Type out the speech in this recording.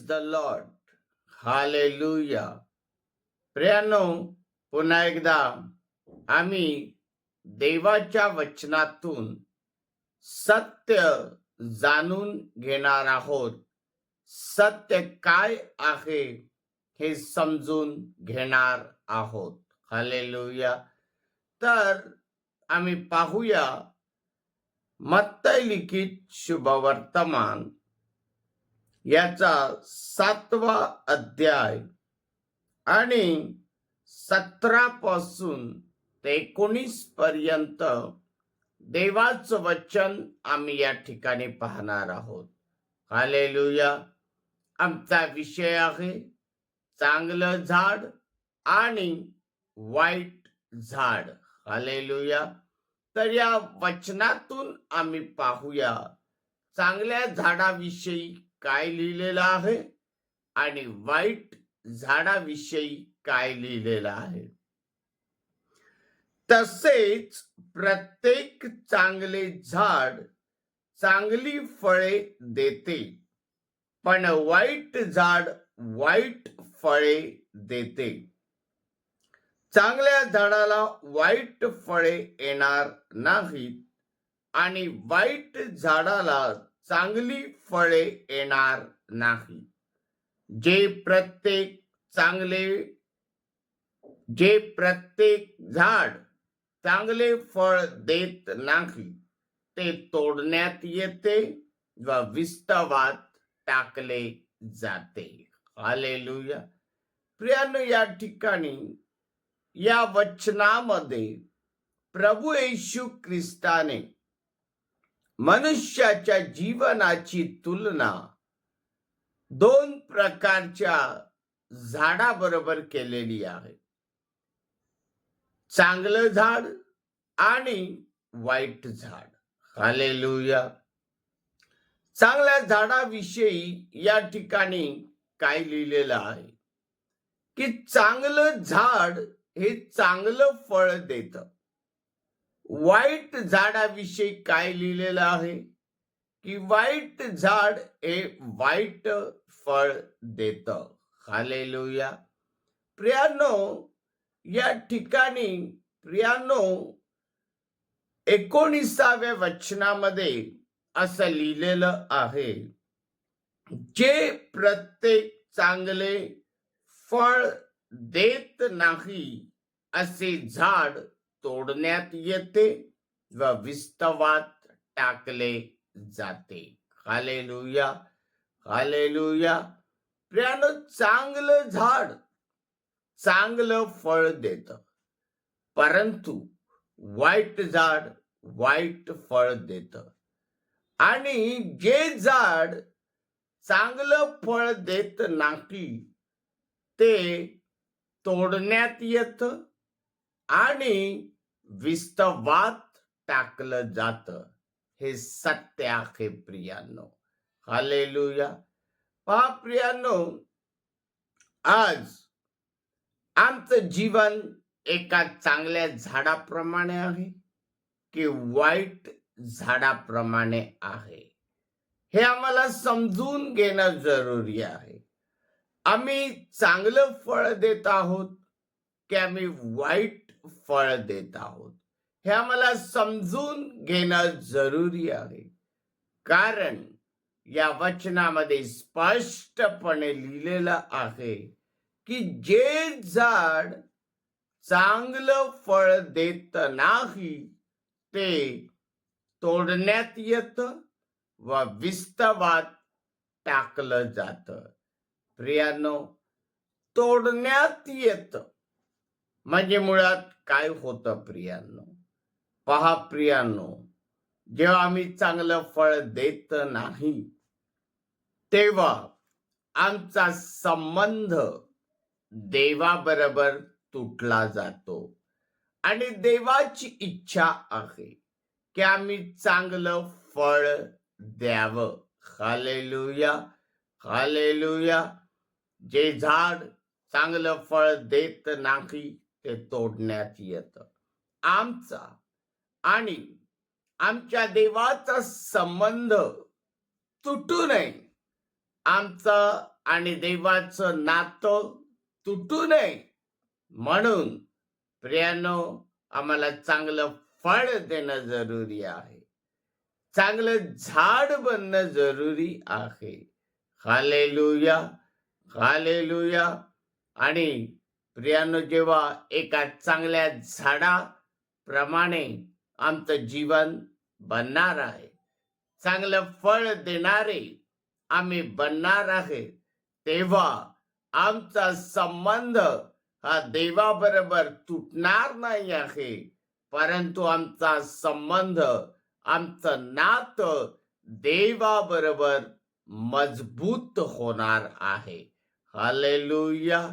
Praise the Lord hallelujah प्रियानो पुन्हा एकदा आम्ही देवाच्या वचनातून सत्य जाणून घेणार आहोत. सत्य काय आहे हे समजून घेणार आहोत. हालेलुया तर आम्ही पाहूया मत्तय लिखित शुभवर्तमान. याचा सातवा अध्याय. आणि सतरा पासून ते एकोणीस पर्यंत देवाचं वचन आम्ही या ठिकाणी पाहणार आहोत. हालेलुया. आमचा विषय आहे चांगलं झाड आणि वाईट झाड. हालेलुया. तर या वचनातून आम्ही पाहूया चांगल्या झाडाविषयी काय लिहिलेलं आहे आणि वाईट झाडाविषयी काय लिहिलेलं आहे. तसेच प्रत्येक चांगले झाड चांगली फळे देते पण वाईट झाड वाईट फळे देते. चांगल्या झाडाला वाईट फळे येणार नाहीत आणि वाईट झाडाला चांगली फळे येणार नाही. जे प्रत्येक चांगले, जे प्रत्येक झाड चांगले फळ देत नाही, ते तोडण्यात येते व विस्तवात टाकले जाते. हालेलुया. प्रियानो, या ठिकाणी, या वचनामध्ये प्रभू येशू ख्रिस्ताने मनुष्याच्या जीवनाची तुलना दोन प्रकारच्या झाडाबरोबर केलेली आहे. चांगलं झाड आणि वाईट झाड. हालेलुया. चांगल्या झाडाविषयी या ठिकाणी काय लिहिलेलं आहे? की चांगलं झाड हे चांगलं फळ देत. वाईट झाडाविषयी काय लिहिलेलं आहे? की वाईट झाड हे वाईट फळ देत. हालेलुया. प्रियानो या ठिकाणी प्रियानो एकोणीसाव्या वचनामध्ये असं लिहिलेलं आहे जे प्रत्येक चांगले फळ देत नाही असे झाड तोडण्यात येते व विस्तवात टाकले जाते. Hallelujah hallelujah. प्रियानो चांगलं झाड चांगलं फळ देत. परंतु वाईट झाड वाईट फळ देत. आणि जे झाड चांगलं फळ देत नाही ते तोडण्यात येतं. आणि विस्तवात टाकलं जात. हे सत्य आहे प्रियानो. हालेलुया. पहा प्रियानो आज आमचं जीवन एका चांगल्या झाडाप्रमाणे आहे की वाईट झाडाप्रमाणे आहे? हे आम्हाला समजून घेणं जरुरी आहे. आम्ही चांगलं फळ देत आहोत की आम्ही वाईट फळ देत आहोत. हे आम्हाला समजून घेणं जरुरी आहे. कारण या वचनामध्ये स्पष्टपणे लिहिलेलं आहे की जे झाड चांगलं फळ देत नाही ते तोडण्यात येत व विस्तवात टाकलं जात. प्रियानो तोडण्यात येत. म्हणजे मुळात काय होतं प्रियांनो? पहा प्रियांनो जेव्हा आम्ही चांगलं फळ देत नाही तेव्हा आमचा संबंध देवाबरोबर तुटला जातो. आणि देवाची इच्छा आहे की आम्ही चांगलं फळ द्यावं. Hallelujah hallelujah. जे झाड चांगलं फळ देत नाही ते तोडण्यात येत. आमचा आणि आमच्या देवाचा संबंध तुटू नये. आमचा आणि देवाचं नातं तुटू नये. म्हणून प्रियानो आम्हाला चांगलं फळ देणं जरुरी आहे. चांगलं झाड बनणं जरुरी आहे. Hallelujah hallelujah. आणि प्रियानो जेव्हा एका चांगल्या झाडाप्रमाणे आमचं जीवन बनणार आहे चांगलं फळ देणारे आम्ही बनणार आहे तेव्हा आमचा संबंध हा देवाबरोबर तुटणार नाही आहे परंतु आमचा संबंध आमचं नातं देवाबरोबर मजबूत होणार आहे. हालेलुया.